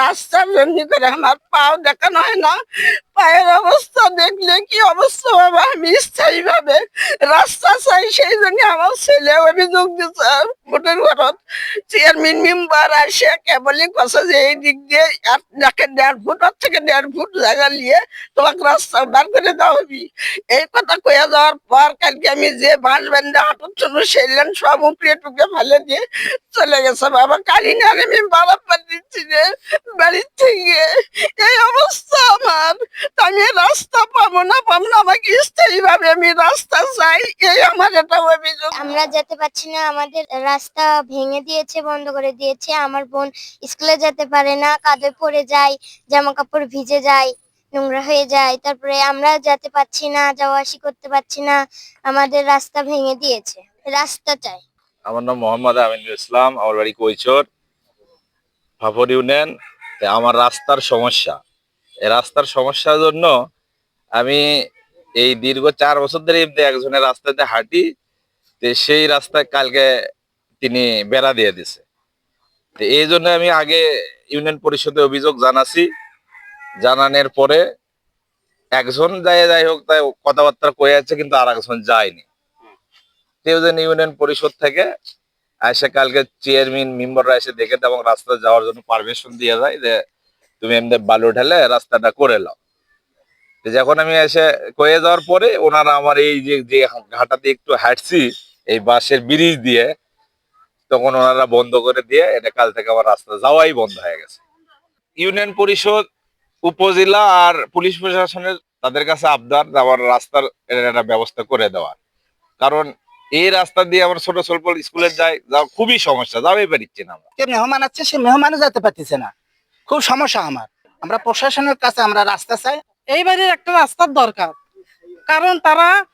রাস্তার জন্য করে আমার পাও দেখানো হয় না। পায়ের অবস্থা দেখলে কি অবস্থা বাবা? আমি স্থায়ী ভাবে রাস্তা চাই, সেই জন্য আমার ছেলে অভিযোগ দিচ্ছে ভোটের ঘরত চেয়ারম্যান মেম্বার আসে, কেবলই কথা যে এই দিক দিয়ে এক দেখে দেড় ফুট, ওর থেকে দেড় ফুট জায়গা নিয়ে তোমাকে রাস্তা বার করে দেওয়া হবি। এই কথা কয়ে যাওয়ার পর কালকে আমি যে বাঁশ বেঁধে হাঁটুর জন্য সেলেন সব উপরে টুকে ফেলে দিয়ে চলে গেছে। বাবা, কালি না আমি বাবা পাঠিয়েছি রে। বাড়ির থেকে। এই অবস্থা আমার। আমি রাস্তা পাবো না পাবো না আমাকে স্থায়ী ভাবে আমি রাস্তা চাই। এই আমার এটা অভিযোগ। আমরা যেতে পারছি না আমাদের রাস্তা ভেঙে দিয়েছে বন্ধ করে দিয়েছে। আমার বোন স্কুলে যেতে পারে না কাদে পড়ে যায় জামা কাপড় ভিজে যায় নোংরা হয়ে যায়। তারপরে আমরা যেতে পারছি না যাওয়া আসি করতে পারছি না আমাদের রাস্তা ভেঙে দিয়েছে। রাস্তা চাই আমার নাম মোহাম্মদ আমিনুল ইসলাম আমার বাড়ি কৈচর ফাফর ইউনিয়ন আমার রাস্তার সমস্যা। এই রাস্তার সমস্যার জন্য আমি এই দীর্ঘ চার বছর ধরে একজনের রাস্তাতে হাঁটি, তো সেই রাস্তায় কালকে তিনি বেড়া দিয়ে দিছে। তো এই জন্য আমি আগে ইউনিয়ন পরিষদে অভিযোগ জানাছি। জানানোর পরে একজন যায় যাই হোক, তাই কথাবার্তা কয়ে আছে, কিন্তু আর একজন যায়নি তেউজন ইউনিয়ন পরিষদ থেকে এসে কালকে চেয়ারম্যান মেম্বাররা এসে দেখে দেয় এবং রাস্তা যাওয়ার জন্য পারমিশন দিয়ে যায় যে তুমি এমনি বালু ঢেলে রাস্তাটা করে নাও। যখন আমি এসে কয়ে যাওয়ার পরে ওনারা আমার এই যে যে ঘাটাতে একটু হাঁটছি, এই বাসের ব্রিজ দিয়ে, তখন ওনারা বন্ধ করে দিয়ে এটা কাল থেকে আমার রাস্তা যাওয়াই বন্ধ হয়ে গেছে। ইউনিয়ন পরিষদ, উপজেলা আর পুলিশ প্রশাসনের তাদের কাছে আবদার আমার রাস্তার একটা ব্যবস্থা করে দেওয়ার। কারণ এই রাস্তা দিয়ে আমার ছোট ছোট স্কুলে যায় যাওয়া খুবই সমস্যা যাওয়াই পারছি না আমরা। যে মেহমান আছে সে মেহমানও যেতে পারতেছে না। খুব সমস্যা আমার। আমরা প্রশাসনের কাছে আমরা রাস্তা চাই। এই বাড়ির একটা রাস্তার দরকার। কারণ তারা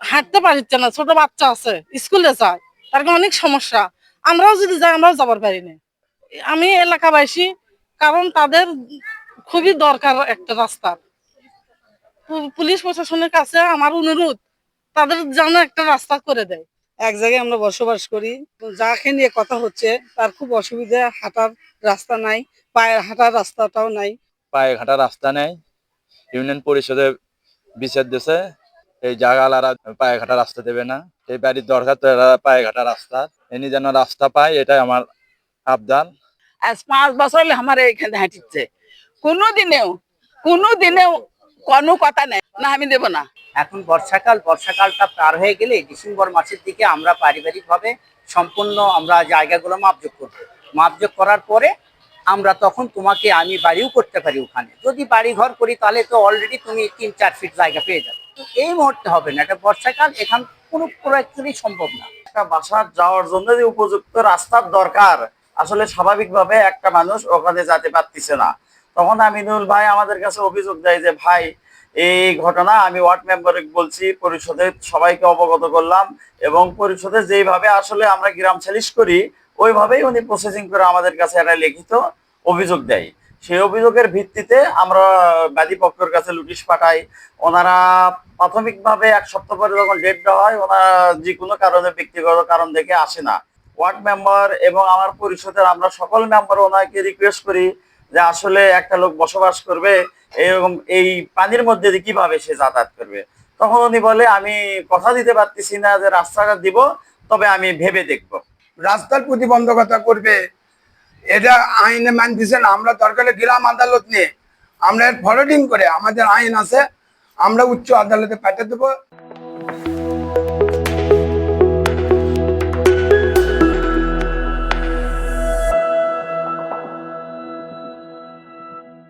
হাঁটতে পারছে না ছোট বাচ্চা আছে স্কুলে যায় তার অনেক সমস্যা। আমরাও যদি যাই আমরাও যাবার পারি না। আমি এলাকাবাসী কারণ তাদের খুবই দরকার একটা রাস্তার। পু- পুলিশ প্রশাসনের কাছে আমার অনুরোধ তাদের যেন একটা রাস্তা করে দেয়। এক জায়গায় আমরা বসবাস করি তো যাকে নিয়ে কথা হচ্ছে তার খুব অসুবিধা হাঁটার রাস্তা নাই পায়ের হাঁটার রাস্তাটাও নাই। পায়ে ঘাটা রাস্তা নেই ইউনিয়ন পরিষদে বিচার দিছে এই জায়গালারা পায়ে ঘাটা রাস্তা দেবে না এই বাড়ির দরকার তো এরা পায়ে ঘাটা রাস্তা এনি যেন রাস্তা পায় এটাই আমার আবদার। আজ পাঁচ বছর হলে আমার এইখানে হাঁটিচ্ছে। কোনো দিনেও কোনো দিনেও কোনো কথা নেই না আমি দেবো না। এখন বর্ষাকাল, বর্ষাকালটা পার হয়ে গেলে ডিসেম্বর মাসের দিকে আমরা পারিবারিকভাবে সম্পূর্ণ আমরা জায়গাগুলো মাপযোগ করব। মাপযোগ করার পরে আমরা তখন তোমাকে আমি বাড়িও করতে পারি ওখানে। যদি বাড়ি ঘর করি তাহলে তো অলরেডি তুমি তিন, চার ফিট জায়গা পেয়ে যাবে। এই মুহূর্তে হবে না, এটা বর্ষাকাল, এখান কোনো প্রয়োগই সম্ভব না। একটা বাসার যাওয়ার জন্য যে উপযুক্ত রাস্তার দরকার, আসলে স্বাভাবিকভাবে একটা মানুষ ওখানে যেতে পারতেছে না। তখন আমিনুল ভাই আমাদের কাছে অভিযোগ দেয় যে, ভাই এই ঘটনা আমি ওয়ার্ড মেম্বারে বলছি পরিষদের সবাইকে অবগত করলাম এবং পরিষদে যেইভাবে আসলে আমরা গ্রাম সালিশ করি, ওইভাবেই উনি প্রসেসিং করে আমাদের কাছে একটা লিখিত অভিযোগ দেয়। সেই অভিযোগের ভিত্তিতে আমরা বাদী পক্ষের কাছে নোটিশ পাঠাই। ওনারা প্রাথমিকভাবে এক সপ্তাহ পরে যখন ডেট দেওয়া হয়, ওনারা যে কোনো কারণে, ব্যক্তিগত কারণ দেখে আসে না। ওয়ার্ড মেম্বার এবং আমার পরিষদের আমরা সকল মেম্বার ওনাকে রিকোয়েস্ট করি যে আসলে একটা লোক বসবাস করবে এরকম এই পানির মধ্যে কীভাবে সে যাতায়াত করবে? তখন উনি বলে, আমি কথা দিতে পারতেছি না যে রাস্তাটা দিব, তবে আমি ভেবে দেখব। রাস্তার প্রতিবন্ধকতা করবে। এটা আইনে মানতেছে না। আমরা দরকারে গ্রাম আদালত নিয়ে, আমরা ফরওয়ার্ডিং করে, আমাদের আইন আছে, আমরা উচ্চ আদালতে পাঠিয়ে দেবো।